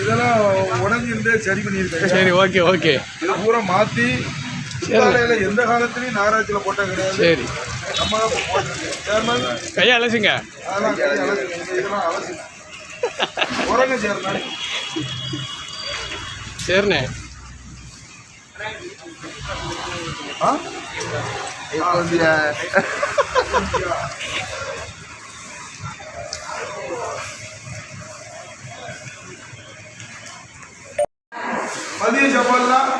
இதெல்லாம் உடஞ்சிருந்து சரி பண்ணியிருக்கேன் சரி ஓகே ஓகே. இதை பூரா மாற்றி பிற்காலையில் எந்த காலத்துலையும் நாராஜில் போட்ட கிடையாது. சரி. நம்ம சேர்மன்? கையை அலசுங்க. அதெல்லாம் கை அலசி இதெல்லாம் அலசி. உரங்க சேர்மன். சரிண்ணே ஆ. மதிய சப்பால்லாம்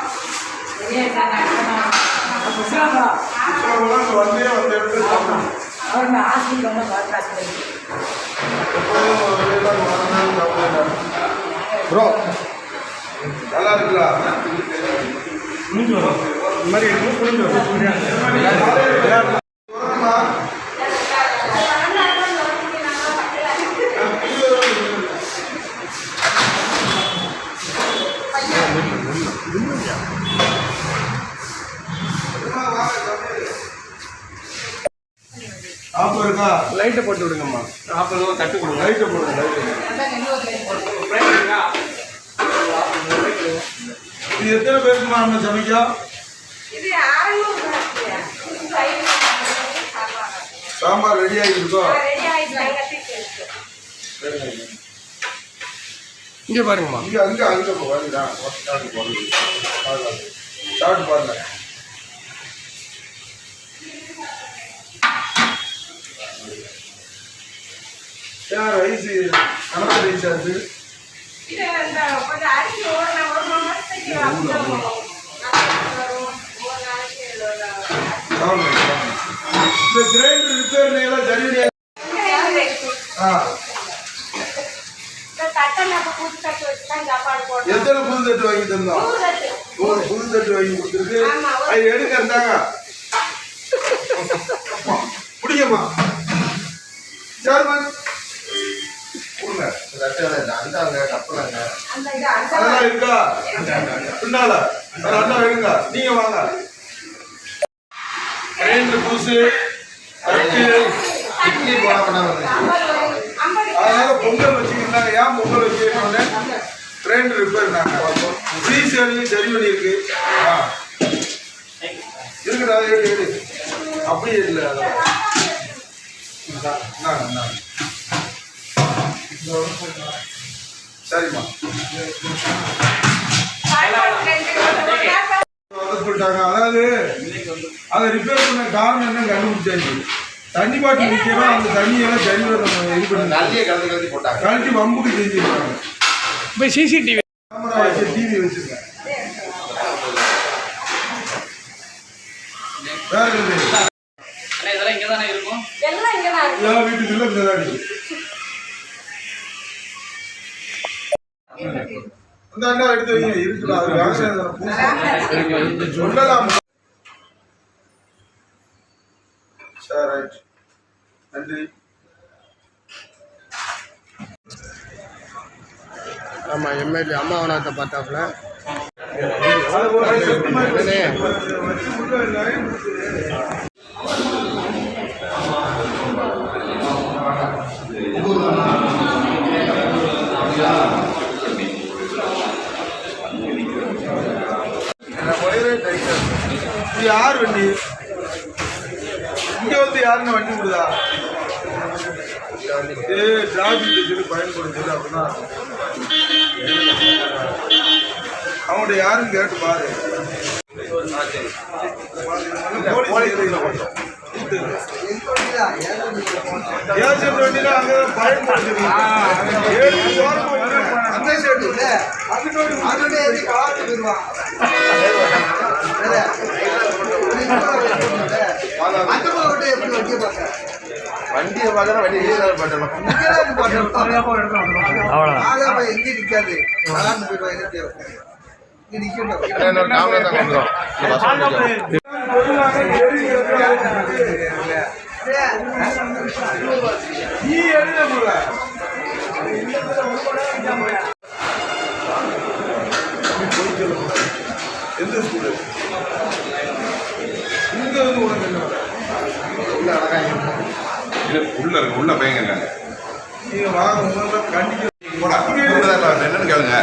வந்தே வந்து எடுத்து சாப்பிடணும் ப்ரோ நல்லா இருக்குல்ல இந்த மாதிரி ஆப்பம் இருக்கா? லைட்டை போட்டு விடுங்கம்மா. நாற்பது தட்டு கொடுங்க. லைட்டை போடுங்க லைட்டு இது எத்தனை பேருக்குமா நம்ம சமைக்கா. சாம்பார் ரெடி ஆகிருக்கோ ரெடி ஆயிடுச்சு, கட்டிட்டு இருக்கு. இங்கே பாருங்கம்மா. இங்க அங்க அங்க போடுறது சாப்பிட்டு பாருங்க ஏன் ரைஸ் கணக்கு ரைஸ் ஆச்சு இது இந்த கொஞ்சம் அரிசி ஓடுன ஒரு மாசத்துக்கு அப்படிதான் வரும். நாளைக்கு வரும். ஒரு நாளைக்கு இதோட அரிசி. சாப்பிடுங்க, சாப்பிடுங்க. இந்த கிரைண்டர் ரிப்பேர் எல்லாம் சரி பண்ணியா? இங்க இருக்கு. ஆ. இந்த தட்டை நம்ம புது தட்டு வச்சுதான் சாப்பாடு போடுறோம். எத்தனை புது தட்டு வாங்கி தந்தோம். ஒரு புது தட்டு வாங்கி கொடுத்துருக்கு. அது எடுக்க இருந்தாங்க? பிடிக்குமா சேர்மன் கொடுங்க அந்த இது அதெல்லாம் இருக்கா பின்னால அது நீங்க வாங்க கிரைண்டர் பூசு இட்லி போட அதனால பொங்கல் வச்சுக்கிட்டாங்க ஏன் பொங்கல் வச்சுக்கிட்டோன்னே கிரைண்டர் ரிப்பேர் நாங்க ஃப்ரீசர்லையும் சரி பண்ணியிருக்கு ஆ அப்படியே இல்லை அதெல்லாம் சரிம்மா. சொல்லிட்டாங்க அதாவது அதை ரிப்பேர் பண்ண காரணம் என்ன கண்டுபிடிச்சாச்சு தண்ணி பாட்டில் நிற்கிறோம் அந்த தண்ணியெல்லாம் சரி நம்ம இது பண்ணி நல்லியே கலந்து கலந்து போட்டாங்க. கழட்டி வம்புக்கு செஞ்சுருக்காங்க. இப்போ சிசிடிவி கேமரா வச்சு டிவி வச்சிருக்கேன் அந்த அண்ணா எடுத்து வைங்க. இருக்குடா அது வாங்கினது சொல்லலாம்? சரி ரைட் நன்றி. ஆமாம் எம்எல்ஏ அம்மாவனத்தை பார்த்தாப்புல. அது இங்க வந்து யாருன்னு வண்டி விடுதா ஏ டிராபிக் சொல்லி பயன்படுது அப்படின்னா. அவங்கள்ட்ட யாருன்னு கேட்டு பாரு. ஏன் வண்டினா அங்க பயன்படுது ஏழு வாரம் அந்த சைடு இல்ல. அதோட வண்டியை பார்த்தா வண்டி தான் வந்துடும் இந்த பஸ் வந்துடும் நீ எழுத உள்ள இருக்கு உள்ள பையங்க இருக்காங்க நீங்க வாங்க உங்களை கண்டிக்க என்னன்னு கேளுங்க.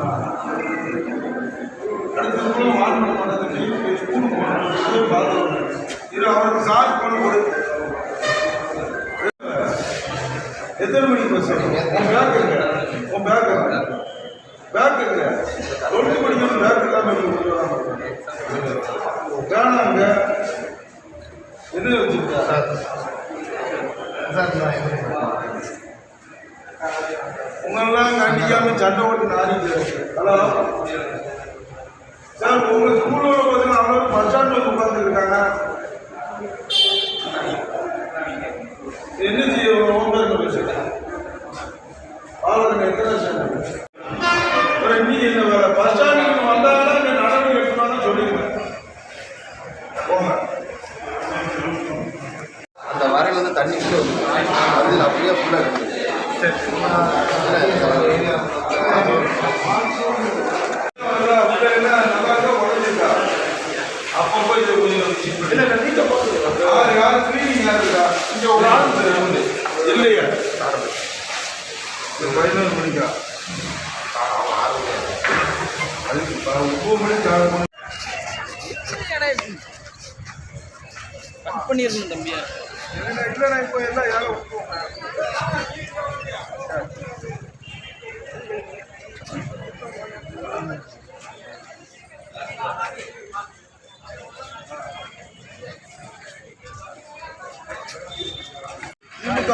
யாருக்கு அடுத்த வான் பண்ண மாட்டாங்க ஸ்கூலுக்கு போகணும் பார்த்து இது அவருக்கு சார்ஜ் பண்ண எத்தனை மணிக்கு பஸ் உன் பேக் எங்க உன் பேக் எங்க பேக் எங்க டுவெல்த் படிக்கணும் பேக் இல்லாம வேணாங்க என்ன வச்சிருக்கா உங்களெல்லாம் கண்டிக்காம சண்டை ஓட்டு நாரிட்டு ஹலோ? சார் உங்க ஸ்கூல்ல பார்த்தீங்கன்னா அவ்வளோ பஸ் ஸ்டாண்டில் உட்கார்ந்து இருக்காங்க. என்ன செய்ய இது கொஞ்சம் யார் யார் கிளீனிங் யார் இருக்கா? இங்க ஒரு ஆள் தெரியும் இல்லையா. பதினோரு மணிக்கா? அதுக்கு ஒன்பது மணிக்கு ஆறு மணி. கட் பண்ணிடணும் தம்பியா? இல்லைண்ணா, இல்லைண்ணா இப்போ எல்லாம் ஏழை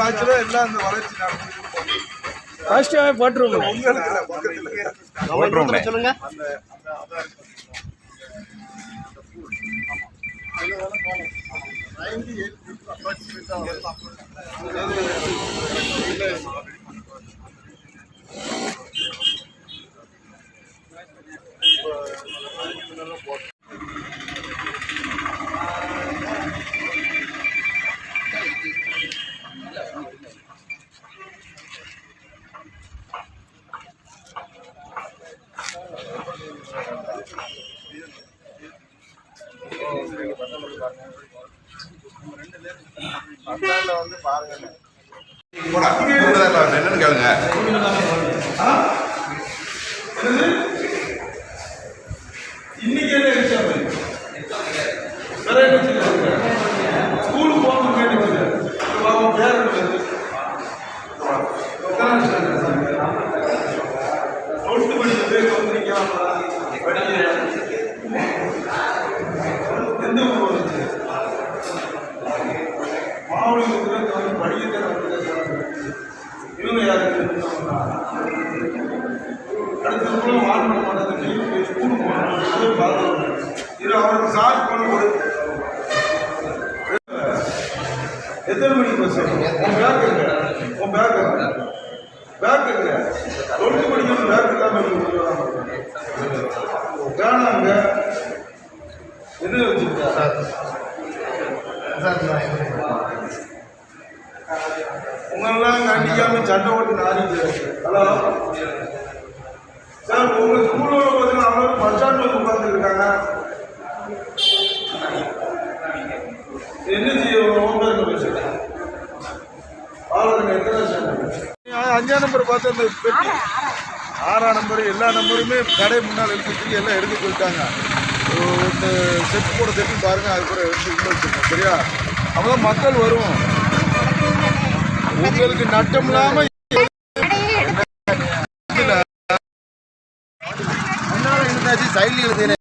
ஆட்சியில் எல்லாம் இந்த வளர்ச்சி நடந்துட்டு ஃபர்ஸ்ட்டாகவே போட்டுருவோம். உங்களுக்கு சொல்லுங்க. கூப்பிடுதா என்னன்னு கேளுங்க. இன்னைக்கு என்ன விஷயம் டுவெல்த் படிக்கணும் பேக் இல்லாம வேணாங்க என்ன சார் உங்களெல்லாம் கண்டிக்காம சண்டை ஓட்டு நாரிட்டு ஹலோ? சார் உங்க ஸ்கூலோட பார்த்தீங்கன்னா அவ்வளோ பஸ் ஸ்டாண்டில் என்ன செய்யும்? அஞ்சாம் நம்பர் பார்த்து அந்த பெட்டி. ஆறாம் நம்பர் எல்லா நம்பருமே கடை முன்னால் எடுத்துட்டு எல்லாம் எடுத்து போயிட்டாங்க ஒன்று செட்டு போட செட்டு பாருங்க அதுக்கப்புறம் எடுத்து உள்ள வச்சுருக்கோம். சரியா? அப்பதான் மக்கள் வரும் உங்களுக்கு நட்டம் இல்லாம சைடில் எழுதுறேன்.